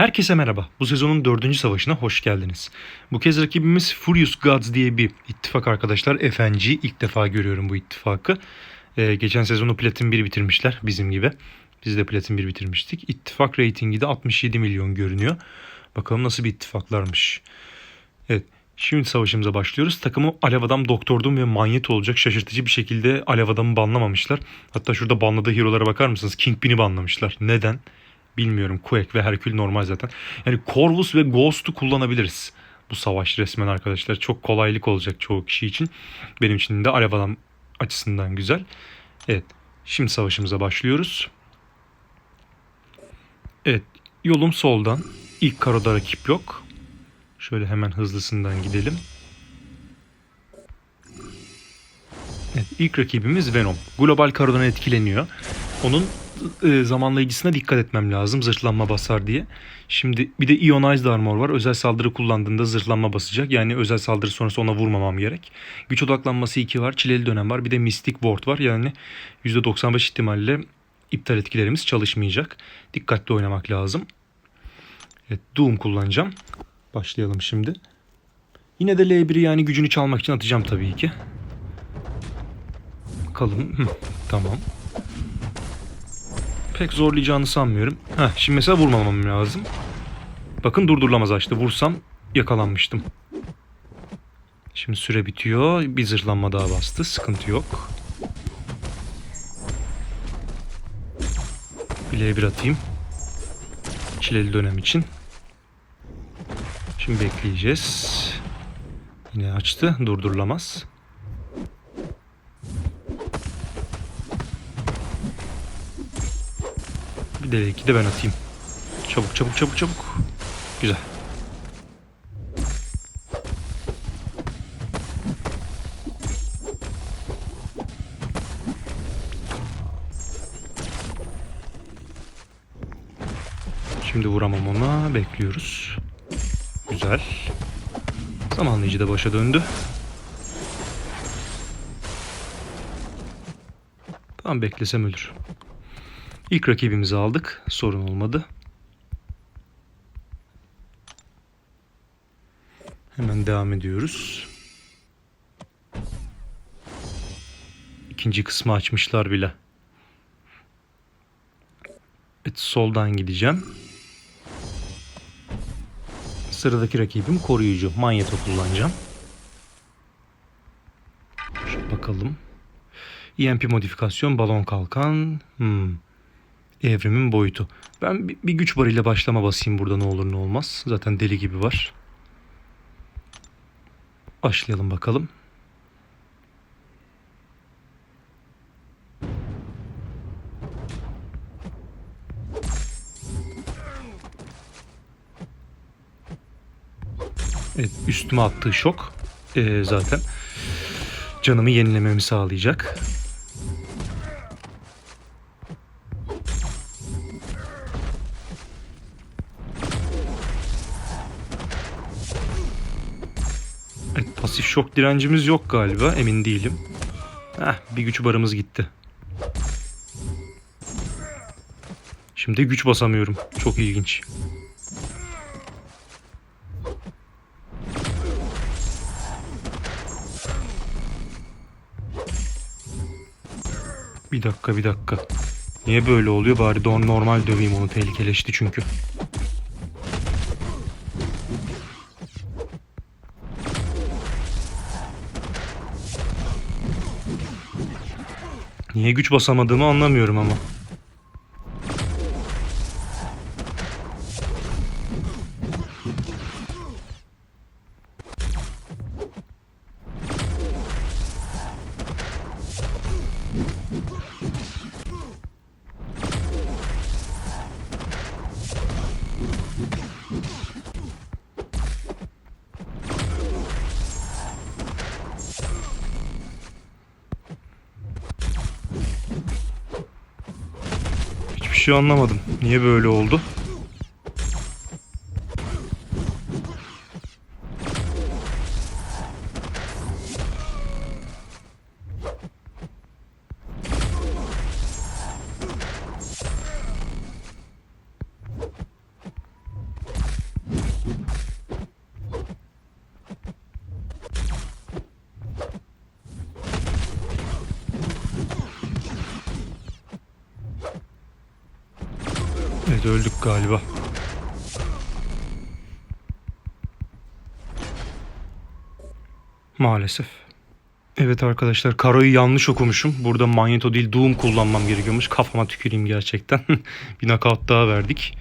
Herkese merhaba. Bu sezonun dördüncü savaşına hoş geldiniz. Bu kez rakibimiz Furious Gods diye bir ittifak arkadaşlar. FNG ilk defa görüyorum bu ittifakı. Ee, geçen sezonu Platin 1 bitirmişler bizim gibi. Biz de Platin 1 bitirmiştik. İttifak reytingi de 67 milyon görünüyor. Bakalım nasıl bir ittifaklarmış. Evet. Şimdi savaşımıza başlıyoruz. Takımı Alev Adam, Doktor Doom ve Manyet olacak. Şaşırtıcı bir şekilde Alev Adam'ı banlamamışlar. Hatta şurada banladığı hero'lara bakar mısınız? Kingpin'i banlamışlar. Neden? Bilmiyorum. Quake ve Herkül normal zaten. Yani Corvus ve Ghost'u kullanabiliriz. Bu savaş resmen arkadaşlar. Çok kolaylık olacak çoğu kişi için. Benim için de Alev Adam açısından güzel. Evet. Şimdi savaşımıza başlıyoruz. Evet. Yolum soldan. İlk karoda rakip yok. Şöyle hemen hızlısından gidelim. Evet, ilk rakibimiz Venom. Global karodan etkileniyor. Onun e, zamanlayıcısına dikkat etmem lazım zırhlanma basar diye. Şimdi bir de Ionized Armor var. Özel saldırı kullandığında zırhlanma basacak. Yani özel saldırı sonrası ona vurmamam gerek. Güç odaklanması 2 var. Çileli dönem var. Bir de Mystic Ward var. Yani %95 ihtimalle iptal etkilerimiz çalışmayacak. Dikkatli oynamak lazım. Evet, Doom kullanacağım. Başlayalım şimdi. Yine de L1'i yani gücünü çalmak için atacağım tabii ki. Bakalım. Tamam. Pek zorlayacağını sanmıyorum. Heh, şimdi mesela vurmamam lazım. Bakın durdurulamaz açtı. Vursam yakalanmıştım. Şimdi süre bitiyor. Bir zırhlanma daha bastı. Sıkıntı yok. Bileğe bir atayım. Çileli dönem için. Şimdi bekleyeceğiz. Yine açtı. Durdurulamaz. Bir de iki de ben atayım. Çabuk çabuk çabuk çabuk. Güzel. Şimdi vuramam ona. Bekliyoruz. Güzel. Zamanlayıcı da başa döndü. Tamam beklesem ölür. İlk rakibimizi aldık. Sorun olmadı. Hemen devam ediyoruz. İkinci kısmı açmışlar bile. Evet soldan gideceğim. Sıradaki rakibim koruyucu. Manyeto kullanacağım. Şu bakalım. EMP modifikasyon, balon kalkan. Hmm. Evrimin boyutu. Ben bir, güç barıyla başlama basayım burada ne olur ne olmaz. Zaten deli gibi var. Başlayalım bakalım. Evet, üstüme attığı şok ee, zaten canımı yenilememi sağlayacak. Şok direncimiz yok galiba. Emin değilim. Heh, bir güç barımız gitti. Şimdi güç basamıyorum. Çok ilginç. Bir dakika bir dakika. Niye böyle oluyor? Bari don normal döveyim onu tehlikeleşti çünkü. Niye güç basamadığımı anlamıyorum ama. Şey anlamadım. Niye böyle oldu? Evet öldük galiba. Maalesef. Evet arkadaşlar Karo'yu yanlış okumuşum. Burada Magneto değil Doom kullanmam gerekiyormuş. Kafama tüküreyim gerçekten. bir knockout daha verdik.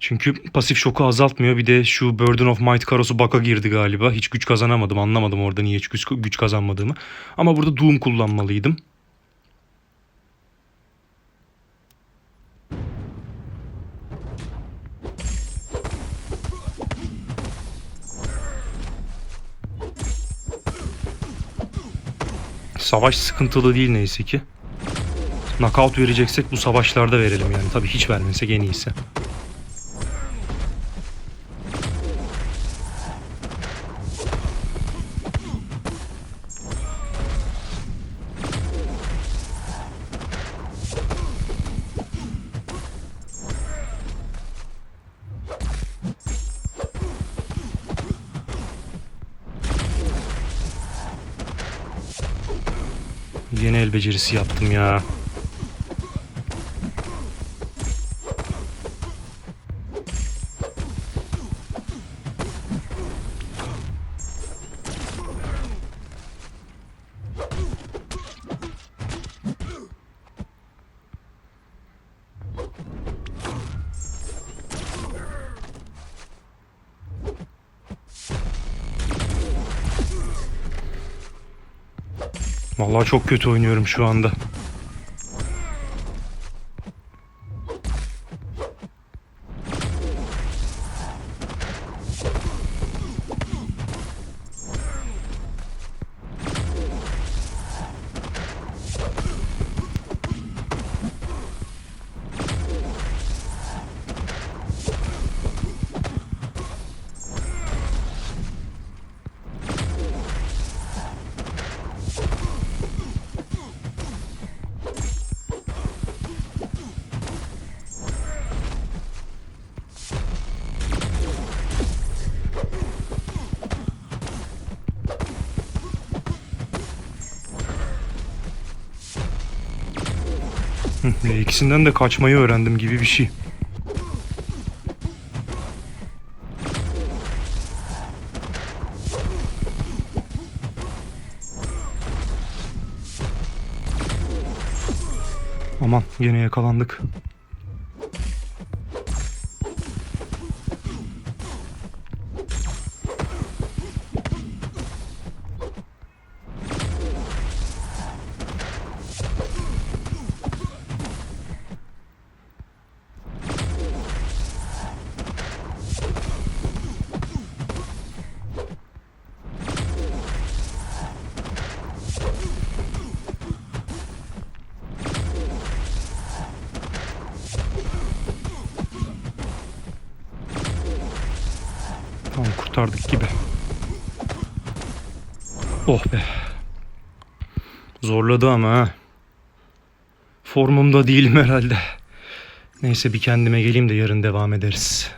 Çünkü pasif şoku azaltmıyor. Bir de şu Burden of Might Karosu baka girdi galiba. Hiç güç kazanamadım. Anlamadım orada niye hiç güç, güç kazanmadığımı. Ama burada Doom kullanmalıydım. Savaş sıkıntılı değil neyse ki. Knockout vereceksek bu savaşlarda verelim yani. Tabii hiç vermesek en iyisi. Yeni el becerisi yaptım ya. Vallahi çok kötü oynuyorum şu anda. Ve ikisinden de kaçmayı öğrendim gibi bir şey. Aman yine yakalandık. Kurtardık gibi. Oh be. Zorladı ama ha. Formumda değilim herhalde. Neyse bir kendime geleyim de yarın devam ederiz.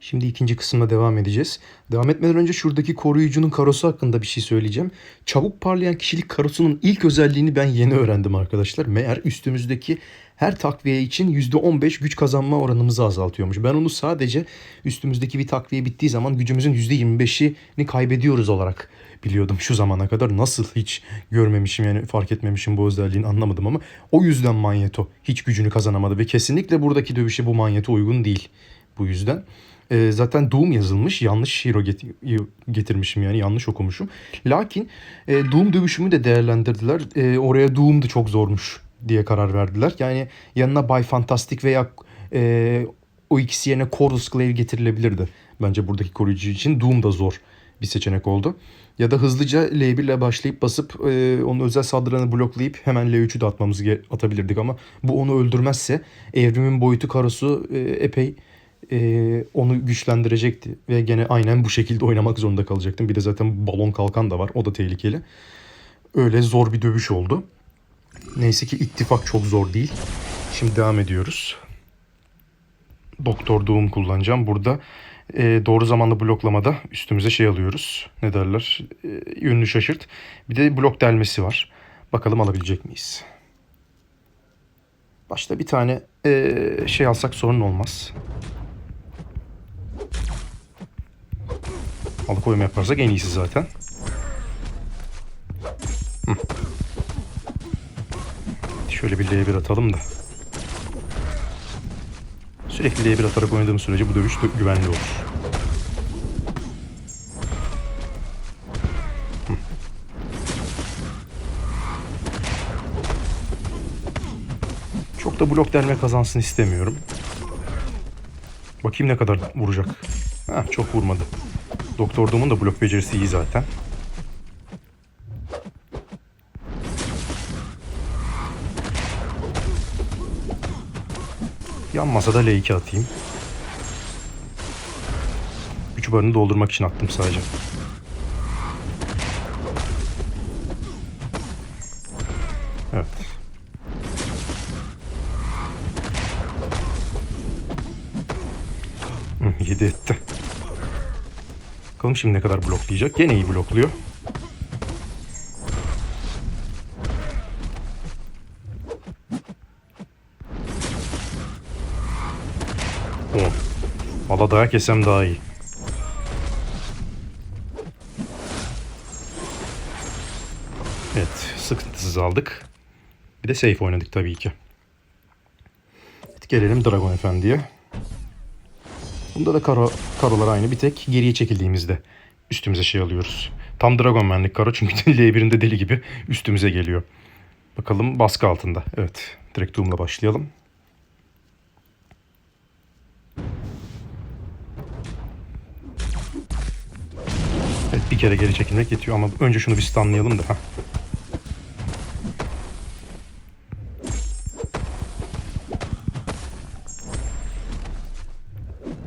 Şimdi ikinci kısımda devam edeceğiz. Devam etmeden önce şuradaki koruyucunun karosu hakkında bir şey söyleyeceğim. Çabuk parlayan kişilik karosunun ilk özelliğini ben yeni öğrendim arkadaşlar. Meğer üstümüzdeki her takviye için %15 güç kazanma oranımızı azaltıyormuş. Ben onu sadece üstümüzdeki bir takviye bittiği zaman gücümüzün %25'ini kaybediyoruz olarak biliyordum şu zamana kadar. Nasıl hiç görmemişim yani fark etmemişim bu özelliğini anlamadım ama o yüzden Manyeto hiç gücünü kazanamadı ve kesinlikle buradaki dövüşe bu Manyeto uygun değil. Bu yüzden e, zaten Doom yazılmış. Yanlış hero get- getirmişim yani yanlış okumuşum. Lakin e, Doom dövüşümü de değerlendirdiler. E, oraya Doom da çok zormuş diye karar verdiler. Yani yanına Bay Fantastic veya e, o ikisi yerine Chorus Glaive getirilebilirdi. Bence buradaki koruyucu için Doom da zor bir seçenek oldu. Ya da hızlıca L1 ile başlayıp basıp e, onun özel saldırılarını bloklayıp hemen L3'ü de atmamızı ge- atabilirdik ama bu onu öldürmezse evrimin boyutu karosu e, epey e, onu güçlendirecekti ve gene aynen bu şekilde oynamak zorunda kalacaktım. Bir de zaten balon kalkan da var. O da tehlikeli. Öyle zor bir dövüş oldu. Neyse ki ittifak çok zor değil. Şimdi devam ediyoruz. Doktor Doom kullanacağım. Burada e, doğru zamanlı bloklamada üstümüze şey alıyoruz. Ne derler? E, yönünü şaşırt. Bir de blok delmesi var. Bakalım alabilecek miyiz? Başta bir tane eee, şey alsak sorun olmaz. Alıkoyma yaparsak en iyisi zaten. Şöyle bir L1 atalım da. Sürekli L1 atarak oynadığım sürece bu dövüş güvenli olur. Çok da blok delme kazansın istemiyorum. Bakayım ne kadar vuracak. Heh, çok vurmadı. Doktor Doom'un da blok becerisi iyi zaten. Yan masada L2 atayım. Güç barını doldurmak için attım sadece. Evet. Hı, 7 etti. Bakalım şimdi ne kadar bloklayacak. Gene iyi blokluyor. Dayak yesem daha iyi. Evet, sıkıntısız aldık. Bir de safe oynadık tabii ki. Evet, gelelim Dragon Efendi'ye. Bunda da karo, karolar aynı. Bir tek geriye çekildiğimizde üstümüze şey alıyoruz. Tam Dragon Man'lik karo çünkü L1'inde deli gibi üstümüze geliyor. Bakalım baskı altında. Evet, direkt Doom'la başlayalım. Bir kere geri çekilmek yetiyor ama önce şunu bir stunlayalım da. Heh.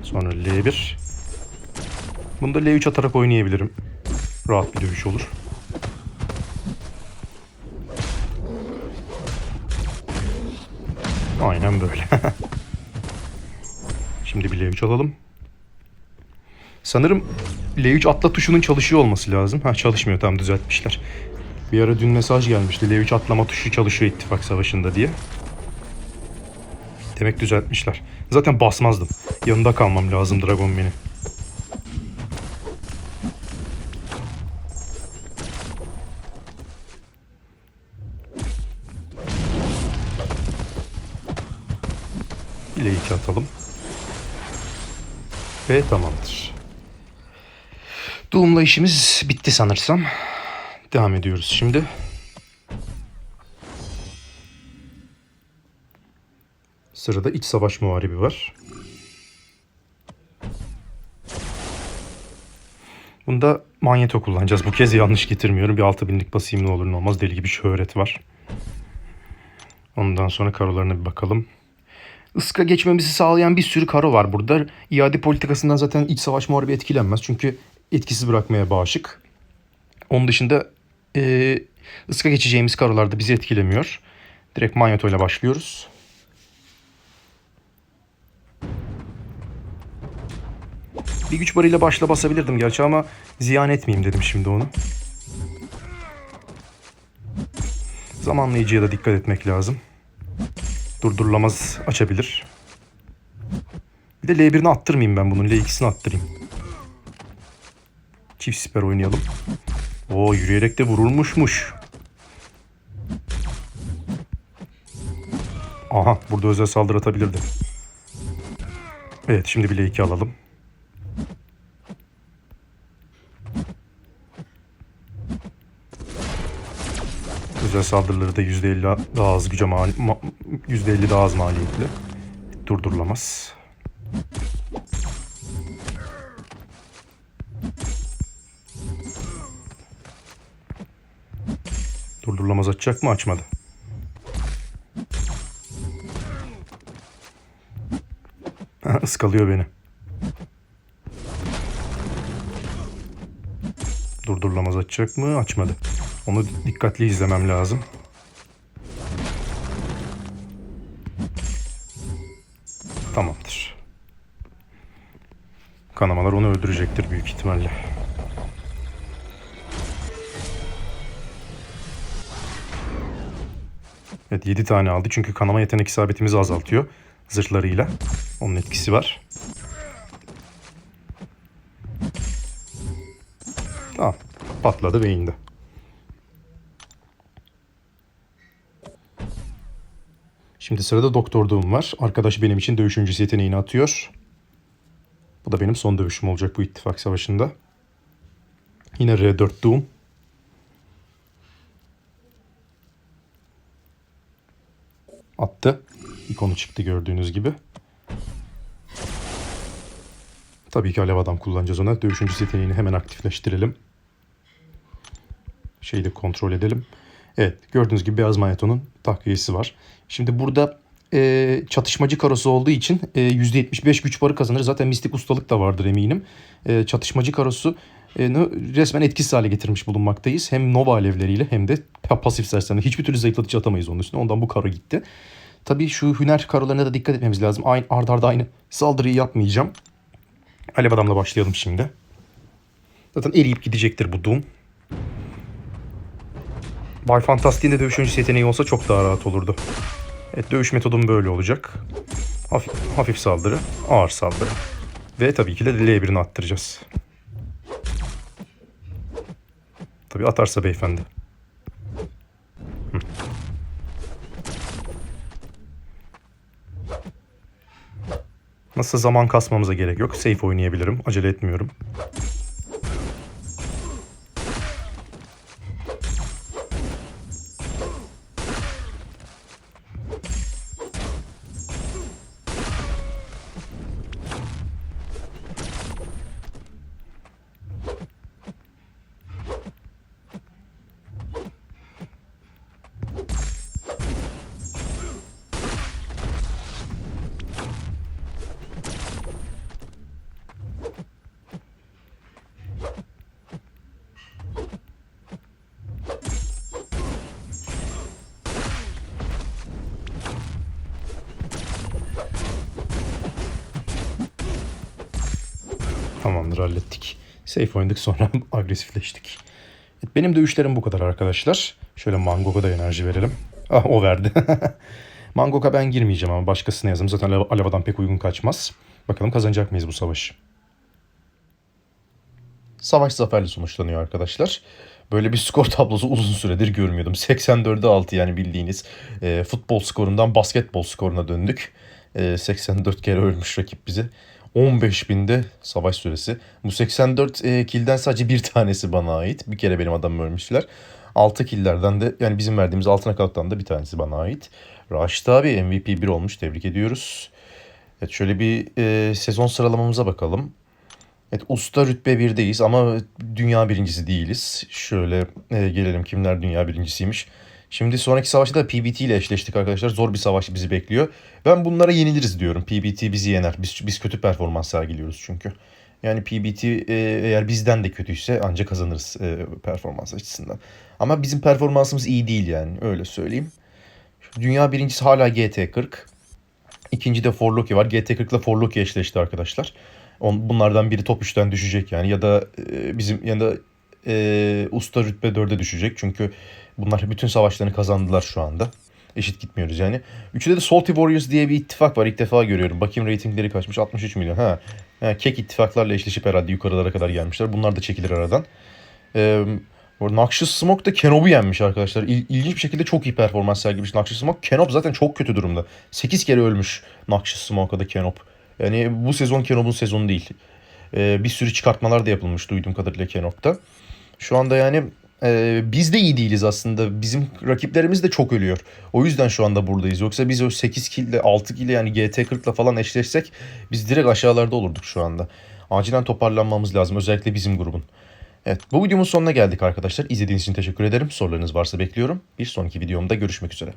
Sonra L1. Bunda L3 atarak oynayabilirim. Rahat bir dövüş olur. Aynen böyle. Şimdi bir L3 alalım. Sanırım L3 atla tuşunun çalışıyor olması lazım. Ha çalışmıyor tam düzeltmişler. Bir ara dün mesaj gelmişti. L3 atlama tuşu çalışıyor ittifak savaşında diye. Demek düzeltmişler. Zaten basmazdım. Yanında kalmam lazım Dragon benim. L2 atalım. Ve tamamdır. Doom'la işimiz bitti sanırsam. Devam ediyoruz şimdi. Sırada iç savaş muharibi var. Bunda manyeto kullanacağız. Bu kez yanlış getirmiyorum. Bir 6000'lik basayım ne olur ne olmaz. Deli gibi şöhret var. Ondan sonra karolarına bir bakalım. Iska geçmemizi sağlayan bir sürü karo var burada. İade politikasından zaten iç savaş muharibi etkilenmez. Çünkü etkisiz bırakmaya bağışık. Onun dışında e, ıska geçeceğimiz karolar da bizi etkilemiyor. Direkt manyeto ile başlıyoruz. Bir güç barıyla başla basabilirdim gerçi ama ziyan etmeyeyim dedim şimdi onu. Zamanlayıcıya da dikkat etmek lazım. Durdurulamaz açabilir. Bir de L1'ini attırmayayım ben bunun. L2'sini attırayım. Çift siper oynayalım. Oo yürüyerek de vurulmuşmuş. Aha burada özel saldırı atabilirdi. Evet şimdi bir L2 alalım. Özel saldırıları da %50 daha az güce mali, ma- %50 daha az maliyetli. Durdurulamaz. Durdurulamaz açacak mı? Açmadı. Iskalıyor beni. Durdurulamaz açacak mı? Açmadı. Onu dikkatli izlemem lazım. Tamamdır. Kanamalar onu öldürecektir büyük ihtimalle. Evet 7 tane aldı çünkü kanama yetenek isabetimizi azaltıyor zırhlarıyla. Onun etkisi var. Tamam. Patladı ve indi. Şimdi sırada Doktor Doom var. Arkadaş benim için dövüş öncesi yeteneğini atıyor. Bu da benim son dövüşüm olacak bu ittifak savaşında. Yine R4 Doom. Attı. İkonu çıktı gördüğünüz gibi. Tabii ki alev adam kullanacağız ona. Dövüş öncesi yeteneğini hemen aktifleştirelim. Şeyi de kontrol edelim. Evet gördüğünüz gibi beyaz manyetonun takviyesi var. Şimdi burada e, çatışmacı karosu olduğu için e, %75 güç barı kazanır. Zaten mistik ustalık da vardır eminim. E, çatışmacı karosu e, resmen etkisiz hale getirmiş bulunmaktayız. Hem nova alevleriyle hem de pa- pasif serslerle. Hiçbir türlü zayıflatıcı atamayız onun üstüne. Ondan bu karo gitti. Tabii şu hüner karolarına da dikkat etmemiz lazım. Aynı, arda arda aynı saldırıyı yapmayacağım. Alev adamla başlayalım şimdi. Zaten eriyip gidecektir bu Doom. Bay Fantastic'in de dövüş öncesi yeteneği olsa çok daha rahat olurdu. Evet dövüş metodum böyle olacak. Hafif, hafif saldırı, ağır saldırı. Ve tabii ki de L1'ini attıracağız. Tabii atarsa beyefendi. Nasıl zaman kasmamıza gerek yok. Safe oynayabilirim. Acele etmiyorum. Tamamdır hallettik. Safe oynadık sonra agresifleştik. Benim dövüşlerim bu kadar arkadaşlar. Şöyle Mangok'a da enerji verelim. Ah o verdi. Mangok'a ben girmeyeceğim ama başkasına yazdım. Zaten Alev- Aleva'dan pek uygun kaçmaz. Bakalım kazanacak mıyız bu savaşı? Savaş zaferle sonuçlanıyor arkadaşlar. Böyle bir skor tablosu uzun süredir görmüyordum. 84'e 6 yani bildiğiniz e, futbol skorundan basketbol skoruna döndük. E, 84 kere ölmüş rakip bize. 15 binde savaş süresi. Bu 84 e, kilden sadece bir tanesi bana ait. Bir kere benim adamım ölmüşler. 6 killerden de yani bizim verdiğimiz altına kalktan da bir tanesi bana ait. Raşit abi MVP 1 olmuş. Tebrik ediyoruz. Evet şöyle bir e, sezon sıralamamıza bakalım. Evet usta rütbe 1'deyiz ama dünya birincisi değiliz. Şöyle e, gelelim kimler dünya birincisiymiş. Şimdi sonraki savaşta da PBT ile eşleştik arkadaşlar. Zor bir savaş bizi bekliyor. Ben bunlara yeniliriz diyorum. PBT bizi yener. Biz, biz kötü performans sergiliyoruz çünkü. Yani PBT e, eğer bizden de kötüyse ancak kazanırız e, performans açısından. Ama bizim performansımız iyi değil yani öyle söyleyeyim. Dünya birincisi hala GT40. İkinci de Forloki var. GT40 ile Forloki eşleşti arkadaşlar. On, bunlardan biri top 3'ten düşecek yani ya da e, bizim ya da e, usta rütbe 4'e düşecek. Çünkü bunlar bütün savaşlarını kazandılar şu anda. Eşit gitmiyoruz yani. Üçüde de Salty Warriors diye bir ittifak var. İlk defa görüyorum. Bakayım reytingleri kaçmış. 63 milyon. Ha. ha kek ittifaklarla eşleşip herhalde yukarılara kadar gelmişler. Bunlar da çekilir aradan. Ee, Noxious Smoke da Kenob'u yenmiş arkadaşlar. İl, ilginç bir şekilde çok iyi performans sergilemiş Noxious Smoke. Kenob zaten çok kötü durumda. 8 kere ölmüş Noxious Smoke'a da Kenob. Yani bu sezon Kenob'un sezonu değil. Ee, bir sürü çıkartmalar da yapılmış duyduğum kadarıyla Kenob'da. Şu anda yani e, biz de iyi değiliz aslında. Bizim rakiplerimiz de çok ölüyor. O yüzden şu anda buradayız. Yoksa biz o 8 kill ile 6 kill ile yani GT40 ile falan eşleşsek biz direkt aşağılarda olurduk şu anda. Acilen toparlanmamız lazım. Özellikle bizim grubun. Evet bu videomun sonuna geldik arkadaşlar. İzlediğiniz için teşekkür ederim. Sorularınız varsa bekliyorum. Bir sonraki videomda görüşmek üzere.